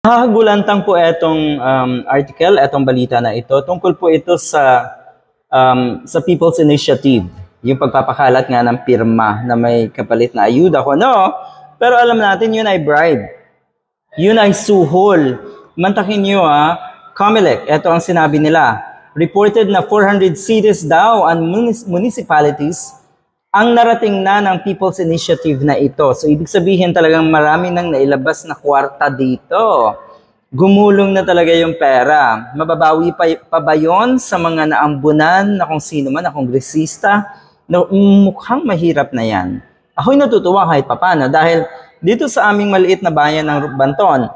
Hahagulantang po itong um, article, itong balita na ito. Tungkol po ito sa um, sa People's Initiative. Yung pagpapakalat nga ng pirma na may kapalit na ayuda ko. No, pero alam natin yun ay bribe. Yun ay suhol. Mantakin nyo ah, Comelec, ito ang sinabi nila. Reported na 400 cities daw and municipalities ang narating na ng People's Initiative na ito. So, ibig sabihin talagang marami nang nailabas na kwarta dito. Gumulong na talaga yung pera. Mababawi pa, pa ba yun sa mga naambunan na kung sino man na kongresista? No, mukhang mahirap na yan. Ako'y natutuwa kahit papano dahil dito sa aming maliit na bayan ng Banton,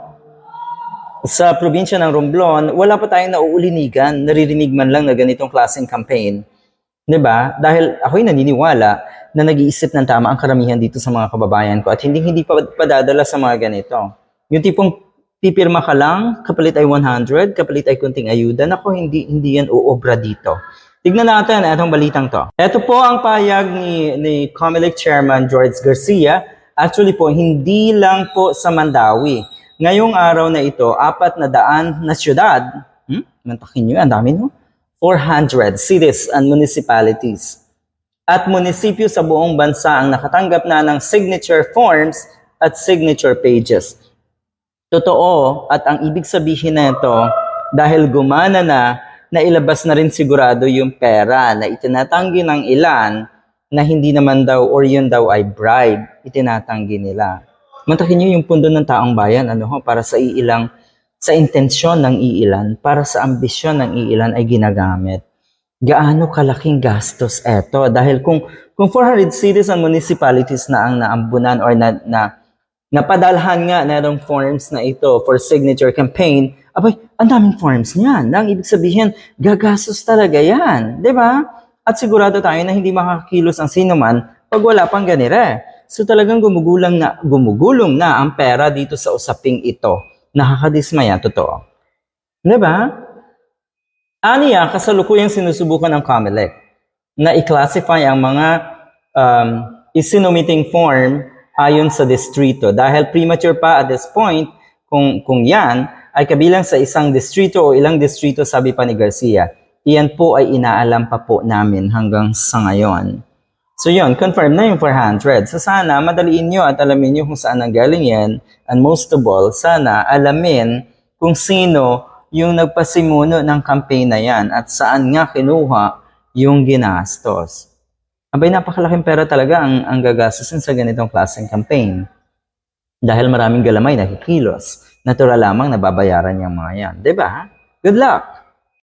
sa probinsya ng Romblon, wala pa tayong nauulinigan, naririnig man lang na ganitong klaseng campaign. 'Di ba? Dahil ako'y naniniwala na nag-iisip ng tama ang karamihan dito sa mga kababayan ko at hindi hindi pa padadala sa mga ganito. Yung tipong pipirma ka lang, kapalit ay 100, kapalit ay kunting ayuda, nako hindi hindi yan uobra dito. Tignan natin itong balitang to. Ito po ang payag ni, ni Comelec Chairman George Garcia. Actually po, hindi lang po sa Mandawi. Ngayong araw na ito, apat na daan na syudad, hmm? mantakin nyo, ang dami no? 400 cities and municipalities at munisipyo sa buong bansa ang nakatanggap na ng signature forms at signature pages. Totoo at ang ibig sabihin na ito, dahil gumana na, nailabas na rin sigurado yung pera na itinatanggi ng ilan na hindi naman daw or yun daw ay bribe, itinatanggi nila. Mantakin niyo yung pundo ng taong bayan ano ho, para sa iilang sa intensyon ng iilan, para sa ambisyon ng iilan ay ginagamit. Gaano kalaking gastos eto? Dahil kung kung 400 cities and municipalities na ang naambunan or na, na napadalhan nga na itong forms na ito for signature campaign, abay, ang daming forms niyan. Nang ibig sabihin, gagastos talaga yan. ba? At sigurado tayo na hindi makakakilos ang sino man pag wala pang ganire. So talagang gumugulang na, gumugulong na ang pera dito sa usaping ito. Nakakadismaya, totoo. Di ba? Aniya, kasalukuyang sinusubukan ng COMELEC na i-classify ang mga um, isinumiting form ayon sa distrito. Dahil premature pa at this point, kung, kung yan ay kabilang sa isang distrito o ilang distrito, sabi pa ni Garcia, iyan po ay inaalam pa po namin hanggang sa ngayon. So yun, confirm na yung 400. So sana madaliin nyo at alamin nyo kung saan nanggaling yan. And most of all, sana alamin kung sino yung nagpasimuno ng campaign na yan at saan nga kinuha yung ginastos. Abay, napakalaking pera talaga ang, ang gagastusin sa ganitong klaseng campaign. Dahil maraming galamay nakikilos. Natural lamang nababayaran yung mga yan. ba? Good luck!